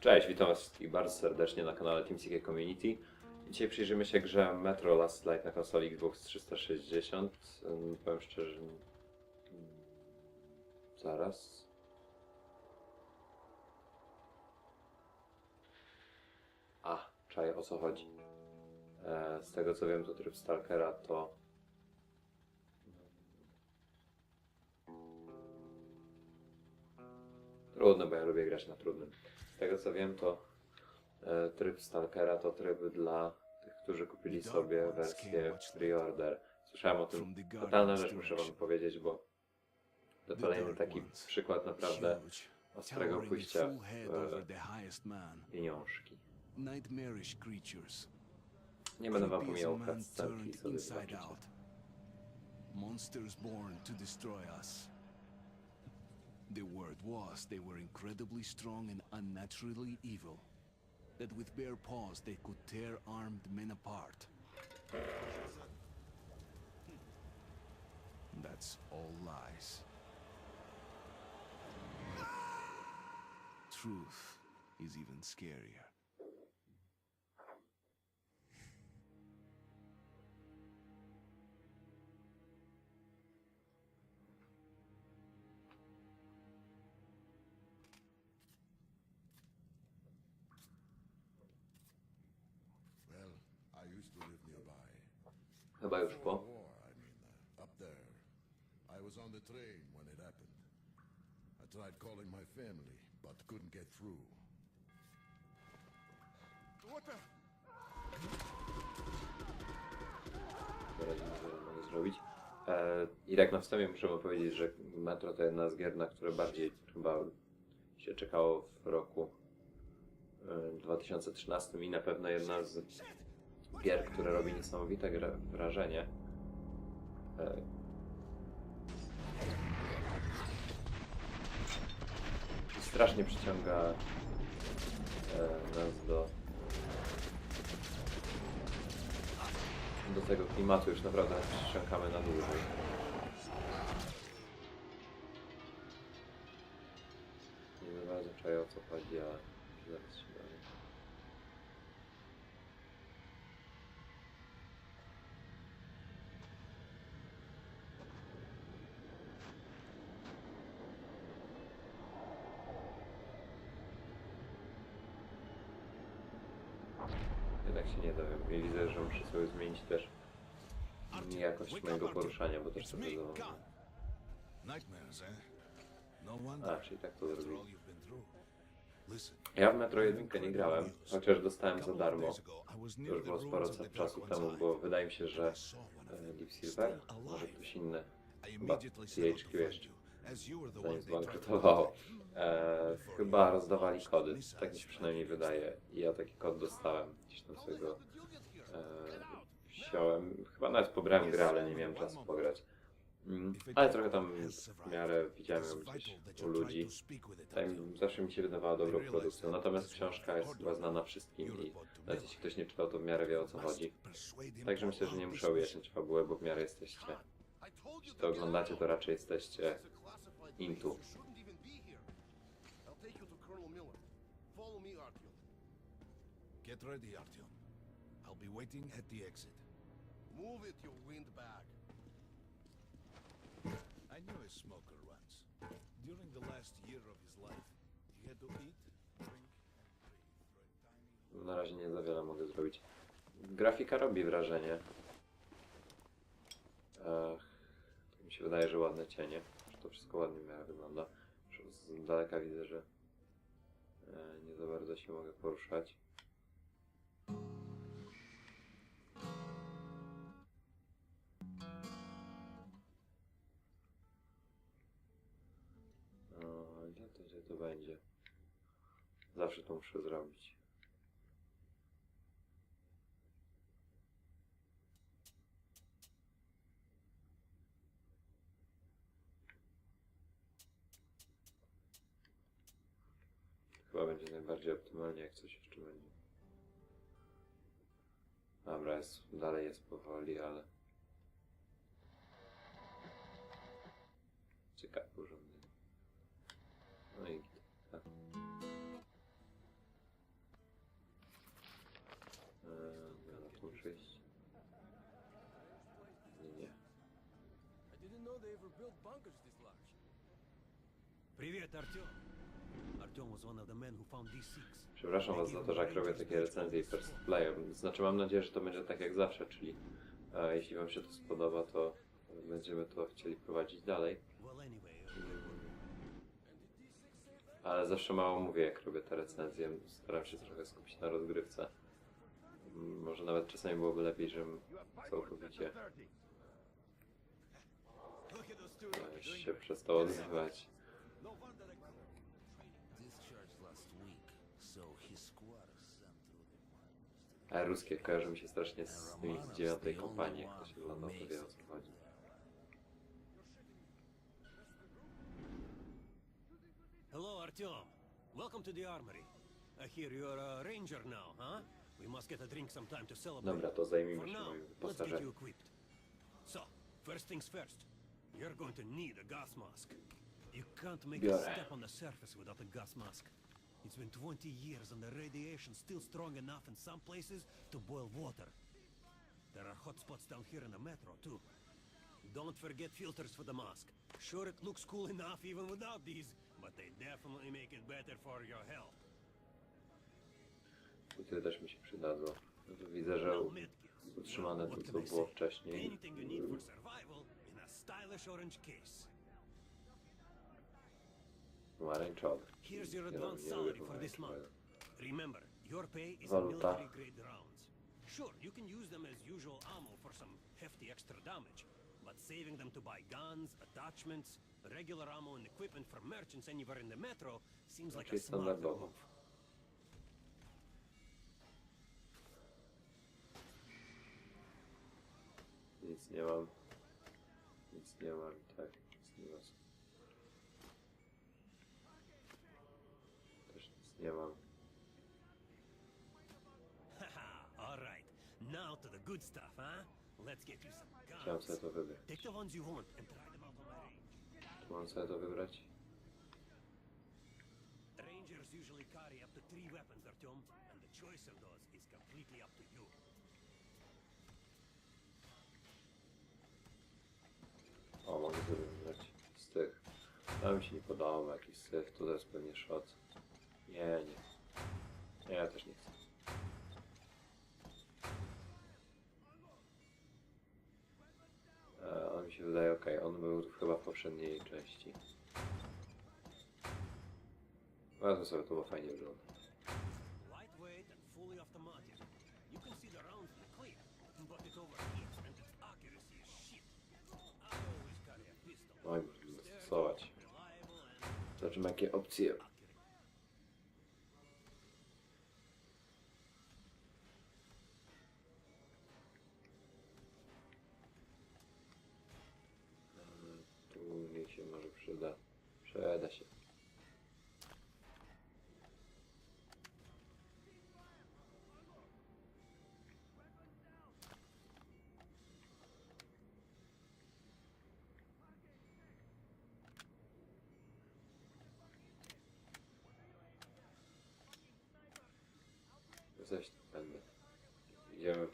Cześć, witam was wszystkich bardzo serdecznie na kanale TeamSeeker Community. Dzisiaj przyjrzymy się grze Metro Last Light na konsoli Xbox 360. Ym, Powiem szczerze... mm, Zaraz... A, czaję o co chodzi. E, z tego co wiem to tryb Stalkera to... Trudno, bo ja lubię grać na trudnym. Z tego co wiem, to e, tryb Stalkera to tryb dla tych, którzy kupili sobie wersję pre-order. Słyszałem o tym totalna rzecz, muszę wam powiedzieć, bo to kolejny taki przykład naprawdę ostrego pójścia w pieniążki. Nie będę wam pomijał cutscenki sobie zobaczycie. Monsters born to destroy us. The word was they were incredibly strong and unnaturally evil. That with bare paws they could tear armed men apart. Hmm. That's all lies. Truth is even scarier. Chyba już po. I was on the train when it happened. I tried calling my family, but couldn't get through. What the? mogę zrobić. E, I tak na wstępie muszę powiedzieć, że Metro to jedna z gier, na które bardziej chyba się czekało w roku e, 2013 i na pewno jedna z gier, które robi niesamowite wrażenie. E, strasznie przyciąga e, nas do do tego klimatu już naprawdę szczękamy na dłużej. Nie za bardzo czaję o co chodzi, ale zaraz się dowiem. Jednak się nie że muszę sobie zmienić też jakość mojego poruszania, bo też to wiadomo. A, czyli tak to. Listen. Ja w Metro 1 nie grałem, chociaż dostałem za darmo. To już było sporo czasu temu, bo wydaje mi się, że e, Deep Silver, może ktoś inny, chyba THQ jeszcze, zanim zbankrutowało, e, chyba rozdawali kody. Tak mi się przynajmniej wydaje. I ja taki kod dostałem. Gdzieś tam sobie go wziąłem. Chyba nawet pobrałem grę, ale nie miałem czasu pograć. Mm, ale trochę tam w miarę widziałem gdzieś u ludzi. Tam zawsze mi się wydawała dobrą produkcją. Natomiast książka jest chyba znana wszystkim i nawet jeśli ktoś nie czytał, to w miarę wie o co chodzi. Także myślę, że nie muszę wyjaśniać fabuły, bo w miarę jesteście. Jeśli to oglądacie, to raczej jesteście Artyom. Get ready, Artyom. I'll be waiting at the exit. Move it, you windbag. I knew a smoker once. During the last year of his life, he had to eat, drink, and breathe through a tiny Na razie nie za wiele mogę zrobić. Grafika robi wrażenie. Ech, mi się wydaje, że ładne cienie. Że to wszystko ładnie miało wygląda. Z daleka widzę, że e, nie za bardzo się mogę poruszać. Zawsze to muszę zrobić. Chyba będzie najbardziej optymalnie, jak coś jeszcze będzie. Dobra, jest, dalej jest powoli, ale... Ciekawe urządzenie. No i... Tak. Привет, Артем. Артем was one of the men who found these six. Przepraszam was za to, że jak robię takie recenzje i first play. Znaczy mam nadzieję, że to będzie tak jak zawsze, czyli e, jeśli wam się to spodoba, to będziemy to chcieli prowadzić dalej. Well, anyway, Ale zawsze mało mówię, jak robię te recenzje. Staram się trochę skupić na rozgrywce. Mm, Może nawet czasami byłoby lepiej, żebym całkowicie e, się przestał odzywać. A ruskie kojarzą mi się strasznie z tymi z dziewiątej kompanii, jak ktoś oglądał, to wie o co chodzi. Hello, Artyom. Welcome to the armory. I hear you're a ranger now, huh? We must get a drink sometime to celebrate. Dobra, to zajmijmy się moim wyposażeniem. So, first things first. You're going to need a gas mask. You can't make Biorę. a step on the surface without a gas mask. It's been 20 years and the radiation's still strong enough in some places to boil water. There are hot spots down here in the metro, too. Don't forget filters for the mask. Sure, it looks cool enough even without these, but they definitely make it better for your health. Buty też mi się przydadzą. Widzę, że Now, medkits. utrzymane What to, can co I było wcześniej. Anything you need for survival in a stylish orange case. Pomarańczowy. Here's your Nie, no, advance nie lubię salary for this month. Remember, your pay is military grade rounds. Sure, you can use them as usual ammo for some hefty extra damage, but saving them to buy guns, attachments, regular ammo and equipment for merchants anywhere in the metro seems like a standardowo. move. Nic nie mam. Nic nie mam, tak. Nic nie ma. Nie mam. All right. Now to the good stuff, huh? Let's get you some Chciałem guns. sobie to wybrać. Take the ones you want and try them out on my range. Mam sobie to wybrać? Rangers usually carry up to three weapons, Artyom, and the choice of those is completely up to you. O, mogę wybrać z tych. To mi się nie podoba, jakiś syf, to jest pewnie shot. Nie, nie. Nie, ja też nie chcę. E, on mi się wydaje ok, on był chyba w poprzedniej części. Wezmę sobie to, bo fajnie wygląda. Lightweight and fully automatic. You can see the rounds in the clear, but it overheats and its accuracy is shit. I always carry a pistol. No i możemy and Zobaczymy jakie opcje Przyda się. Zaś będę. Idziemy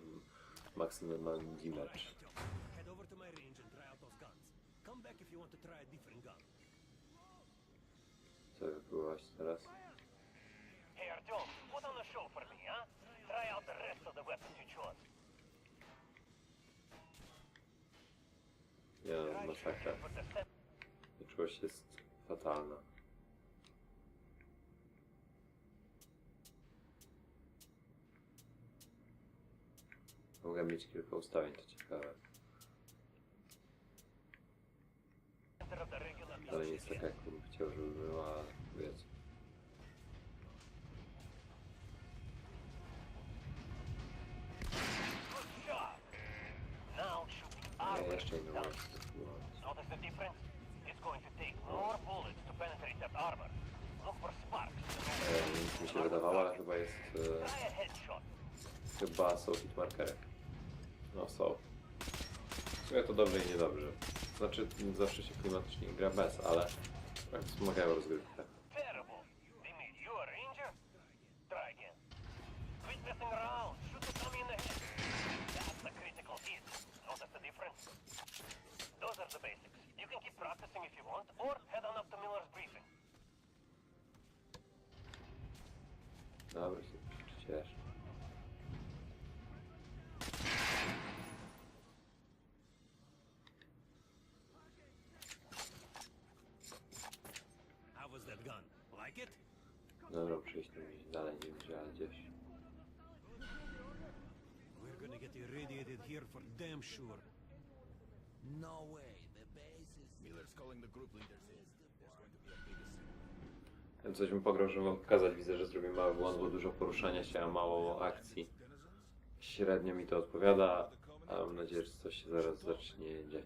maksymalny right, Head over to my range and try out those guns. Come back if you want to try a different gun. Co wypływać teraz? Hey Artyom, put on a show for me, huh? Try out the rest of the weapons you chose. Nie no, masakra. Czułość jest fatalna. Mogę mieć kilka ustawień, to ciekawe. center of the Ale nie jest tak jak bym chciał, żeby była, ale wiec. Good job. Now shoot the Nie, jeszcze down. mam. Notice the difference? It's going to take more bullets to penetrate that armor. Look for sparks. E, Nic mi się wydawało, ale chyba jest... E, chyba są hitmarkerek. No są. W sumie to dobrze i niedobrze. Znaczy, zawsze się klimatycznie gra bez, ale tak wspomagają rozgrywkę. Terrible! They a ranger? Try again. Quit messing around! Shoot the the the basics. You can keep practicing if you want, or head on up to Miller's briefing. Dobra, Dobra, przejść gdzieś dalej, nie ale gdzieś. We're gonna get irradiated here for damn sure. No way. The base is. Miller's calling the group leaders in. There's going to be a big assembly. Coś żeby wam pokazać. Widzę, że zrobię mały błąd, bo dużo poruszania się, a mało akcji. Średnio mi to odpowiada, a mam nadzieję, że coś się zaraz zacznie dziać.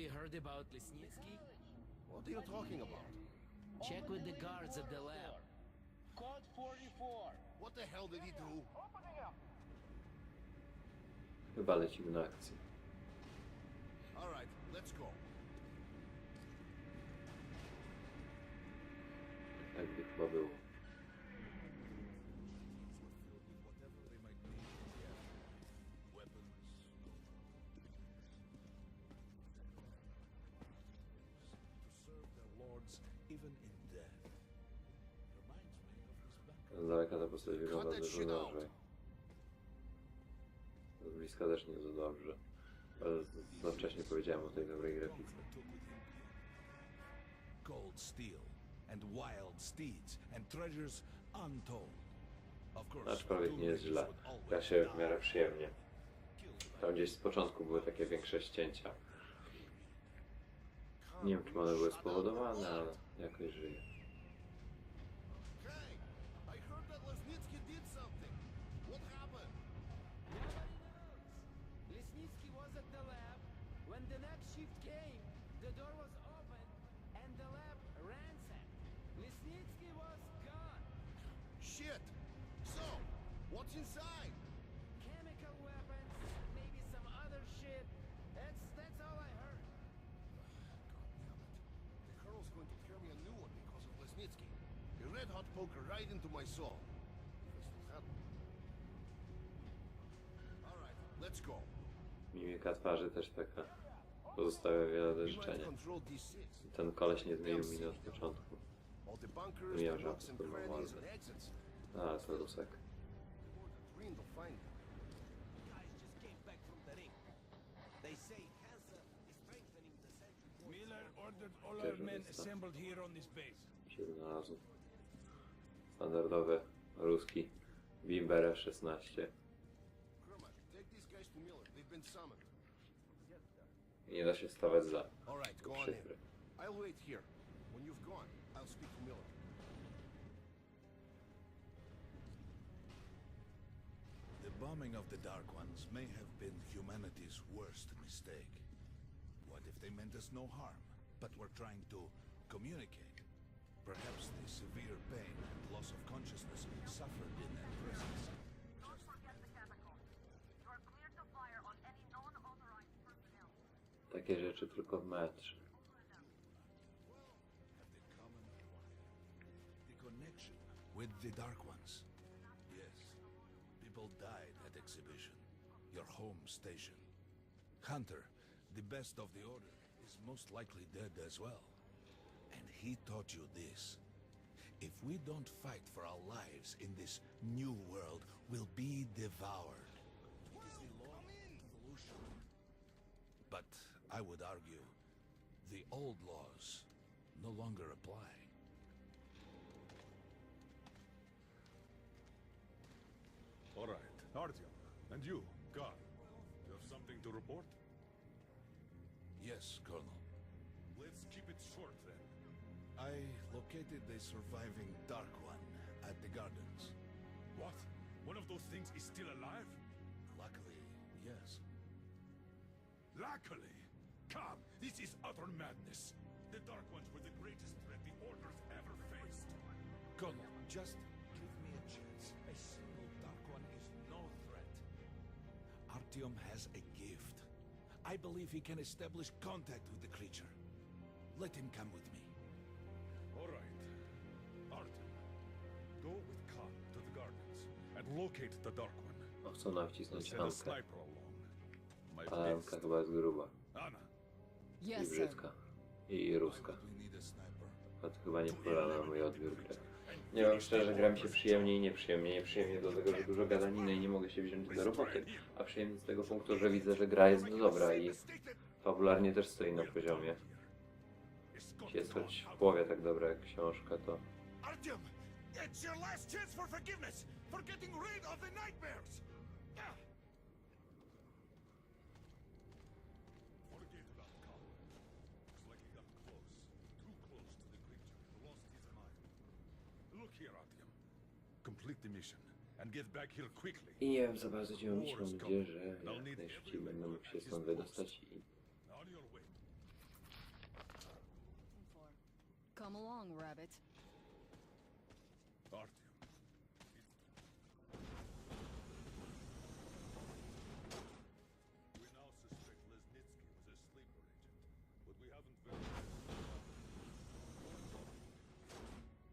Have you heard about Lesnitsky? What are you talking about? Check with the guards at the lab. Code 44. What the hell did he do? Opening up. Chyba lecimy na akcję. All right, let's go. Tak by chyba było. Daleka ta postać wygląda dużo dobrze. Z bliska też nie za dobrze. Ale z- za wcześnie powiedziałem o tej dobrej grafice. gold steel and wild steeds and treasures untold. Aczkolwiek nie jest źle. Gra się w miarę przyjemnie. Tam gdzieś z początku były takie większe ścięcia. Nie wiem, czy one były spowodowane, ale jakoś żyje. Let's go. Mimika twarzy też taka pozostawia wiele do życzenia. control D6. Ten koleś nie zmienił miny od początku. All the bunkers, Mija the żart, nooks and to crannies normalne. and exits. A, to Rusek. Miller ordered all our men assembled here on this base. Się znalazł. Standardowy ruski Bimber 16. Kermit, take these guys to Miller. They've been summoned. Nie da się stawać za. All right, go on in. Przykry. I'll wait here. When you've gone, I'll speak to Miller. The bombing of the Dark Ones may have been humanity's worst mistake. What if they meant us no harm, but were trying to communicate? Perhaps the severe pain and loss of consciousness suffered in their presence. Don't forget the chemicals. You are cleared to fire on any non-authorized personnel. Takie rzeczy tylko w metrze. Have the common the connection with the Dark Ones. Yes, people died at exhibition, your home station. Hunter, the best of the order, is most likely dead as well. And he taught you this. If we don't fight for our lives in this new world, we'll be devoured. It is the law of evolution. But I would argue the old laws no longer apply. All right, Artyom, and you, Gar. you have something to report? Yes, Colonel. Let's keep it short then. I located the surviving Dark One at the gardens. What? One of those things is still alive? Luckily, yes. Luckily! Come, this is utter madness. The Dark Ones were the greatest threat the Order's ever faced. Colonel, just give me a chance. A single Dark One is no threat. Artyom has a gift. I believe he can establish contact with the creature. Let him come with me. Locate the Dark One. O, chcą nam wcisnąć Ankę. best. Anka chyba jest gruba i brzydka. i ruska. A to chyba nie wpływa na mój odbiór gry. Nie wiem, szczerze, gra mi się przyjemnie i nieprzyjemnie. Nieprzyjemnie do tego, że dużo gadaniny i nie mogę się wziąć do roboty. A przyjemnie z tego punktu, że widzę, że gra jest dobra i fabularnie też stoi na poziomie. Jeśli jest choć w połowie tak dobra jak książka, to Artyom, it's your last chance for forgiveness, for getting rid of the nightmares. Forget about Khan. Looks like he got close, too close to the creature, and lost his mind. Look here, Artyom. Complete the mission and get back here quickly. I nie wiem za bardzo gdzie mam iść, mam nadzieję, że jak najszybciej będę mógł się stąd wydostać i On your way. Come along, Rabbit.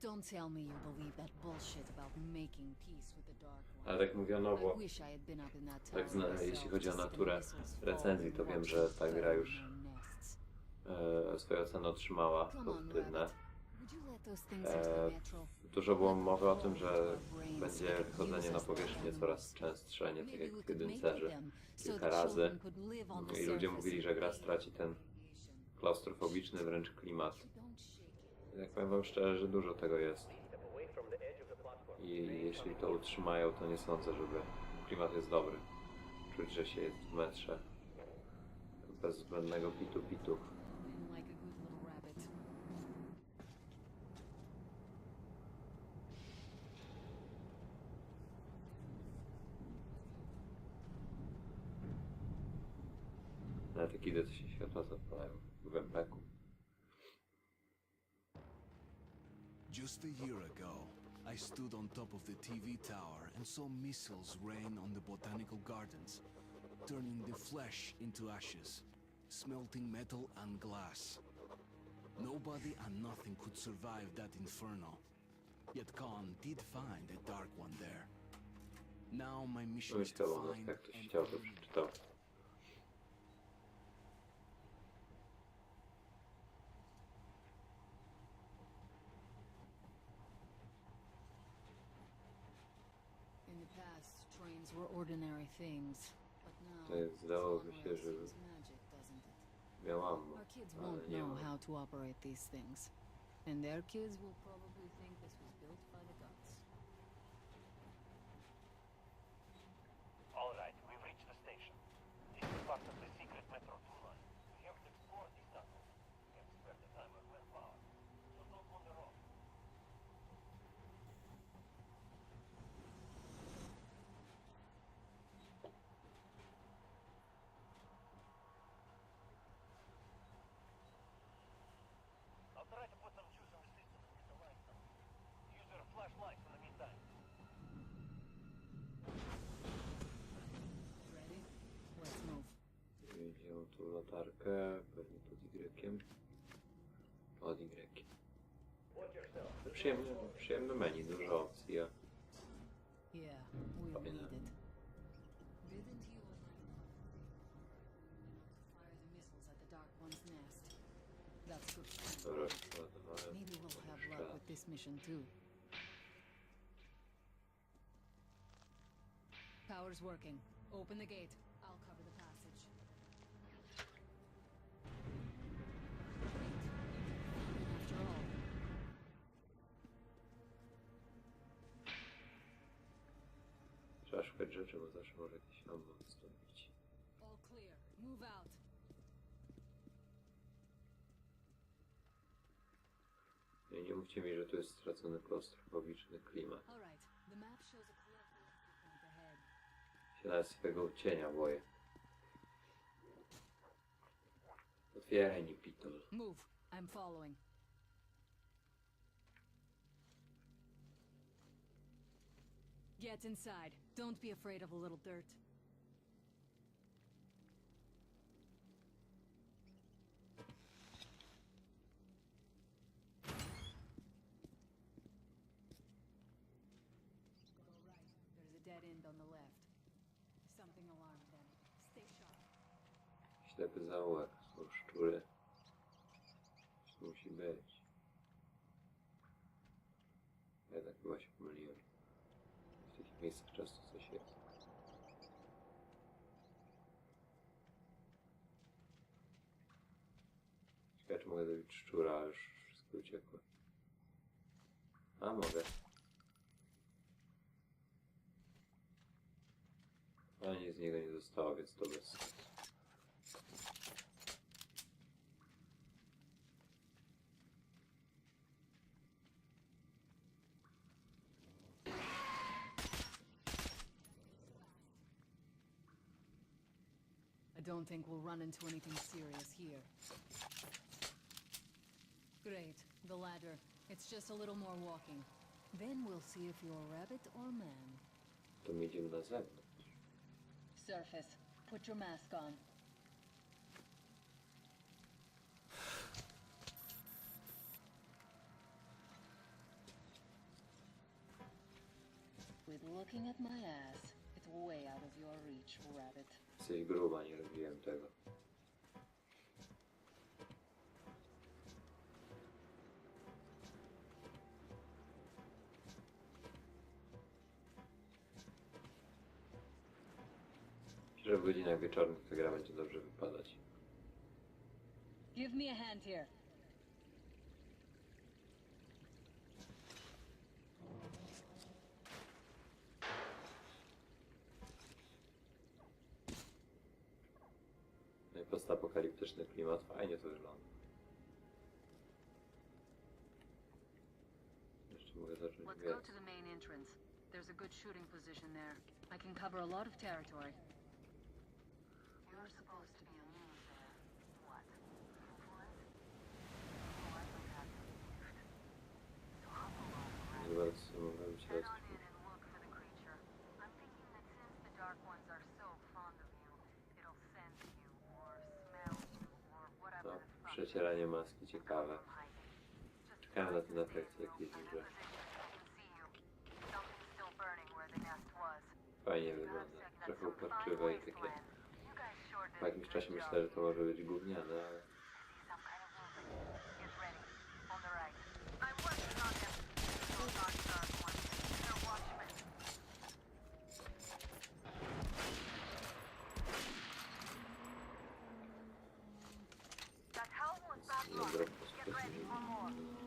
Don't tell me you believe that bullshit about making peace with the Dark One. Ale tak mówiono, bo tak zna, jeśli chodzi o naturę recenzji, to wiem, że ta gra już e, swoje oceny otrzymała, pozytywne. E? Dużo było mowy o tym, że będzie use na powierzchnię coraz częstsze, nie tak jak w kilka razy. I ludzie mówili, że gra straci ten klaustrofobiczny wręcz klimat. Jak powiem wam szczerze, że dużo tego jest. I jeśli to utrzymają, to nie sądzę, żeby klimat jest dobry. Czuć, że się jest w metrze. Bez zbędnego pitu-pitu. Nawet jak idę, to się światła zapalają w empeku. Just a year ago, I stood on top of the TV tower and saw missiles rain on the botanical gardens, turning the flesh into ashes, smelting metal and glass. Nobody and nothing could survive that inferno. Yet Khan did find a dark one there. Now my mission No is to find and chciał, to free przeczytał. In the past, trains were ordinary things, but now To jest, zdawałoby się, że magic, doesn't it? miałam, Our kids ale won't nie know mam. how to operate these things, and their kids will probably think this was built by the gods. All right, we've reached the station. This is part of the secret Metro 2 line. We have to explore these tunnels. We have spare the timer well powered. So don't wander off. I'll try to put some juice in the system and get the lights on. Use your flashlights in the meantime. Ready? Let's move. Wziął latarkę, pewnie pod Y. Pod Y. Przyjemne, przyjemne menu, dużo opcji. a Yeah, we'll need it. Didn't you fire the missiles at the Dark One's nest? That's good. Dobra. Maybe we'll have Jeszcze luck with this mission too. Power's working. Open the gate. Szukać rzeczy, bo zawsze może all clear. Move out. Nie, nie mówcie mi, że tu jest stracony klaustrofobiczny klimat. All right. The map shows a clear point ahead. Się nawet swego cienia boję. Otwieraj mi pitol. Move. I'm following. Get inside. Don't be afraid of a little dirt. Miejscach często coś jest. Ciekawe, czy mogę zrobić szczura, już wszystko uciekło. A, mogę. Ale nic z niego nie zostało, więc to bez sensu. Don't think we'll run into anything serious here. Great. The ladder. It's just a little more walking. Then we'll see if you're rabbit or man. To idziemy na zewnątrz. Surface. Put your mask on. With looking at my ass, it's way rabbit. Jesteś gruba, nie robiłem tego. Że w godzinach wieczornych ta gra będzie dobrze wypadać. Give me a hand here. Postapokaliptyczny klimat, fajnie to wygląda. Jeszcze mogę zacząć Let's go to the main entrance. There's a good shooting position there. I can cover a lot of territory. Przecieranie maski ciekawe. Czekałem na ten efekt jakiś, was. fajnie wygląda. Trochę uporczywe i takie... Po jakimś czasie myślę, że to może być gówniane, ale... some kind of movement. Get ready. On the right. I'm working on them. Those aren't Dark Ones. They're Watchmen. That howl was bad luck. Dobra, Get ready for more.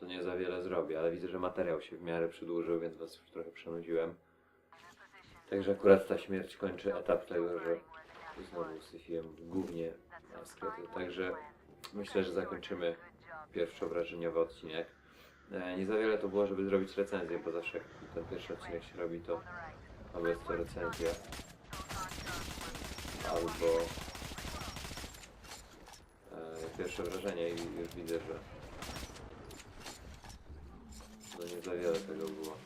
to nie za wiele zrobię, ale widzę, że materiał się w miarę przedłużył, więc was już trochę przenudziłem. Także akurat ta śmierć kończy etap tego, że znowu syfiłem gównie sklepy. Także myślę, że zakończymy pierwszowrażeniowy odcinek. E, Nie za wiele to było, żeby zrobić recenzję, bo zawsze jak ten pierwszy odcinek się robi, to albo jest to recenzja, albo e, pierwsze wrażenie i już widzę, że no nie za wiele tego było,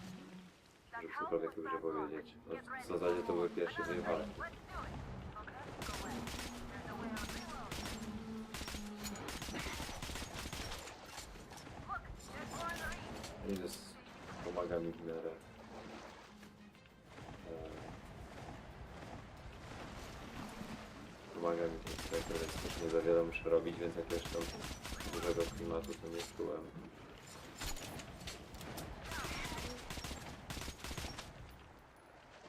żeby cokolwiek dobrze powiedzieć. No, w zasadzie to były pierwsze walki. Jezus pomaga mi w miarę. e, Pomaga mi więc też nie za wiele muszę robić, więc jakiegoś tam dużego klimatu to nie czułem.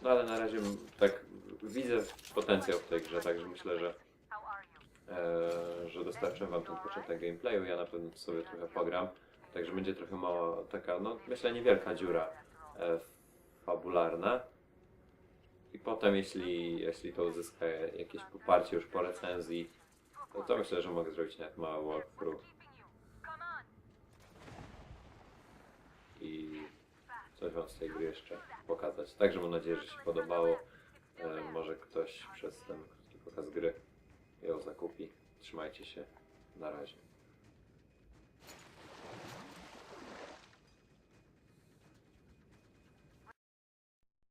No ale na razie tak widzę potencjał w tej grze, także myślę, że e, że dostarczę wam ten początek gameplayu, ja na pewno sobie trochę pogram, także będzie trochę mała taka, no myślę niewielka dziura e, fabularna. I potem jeśli, jeśli to uzyska jakieś poparcie już po recenzji, to myślę, że mogę zrobić nawet mały walkthrough i coś wam z tej gry jeszcze pokazać. Także mam nadzieję, że się podobało. E, może ktoś przez ten krótki pokaz gry ją zakupi. Trzymajcie się. Na razie.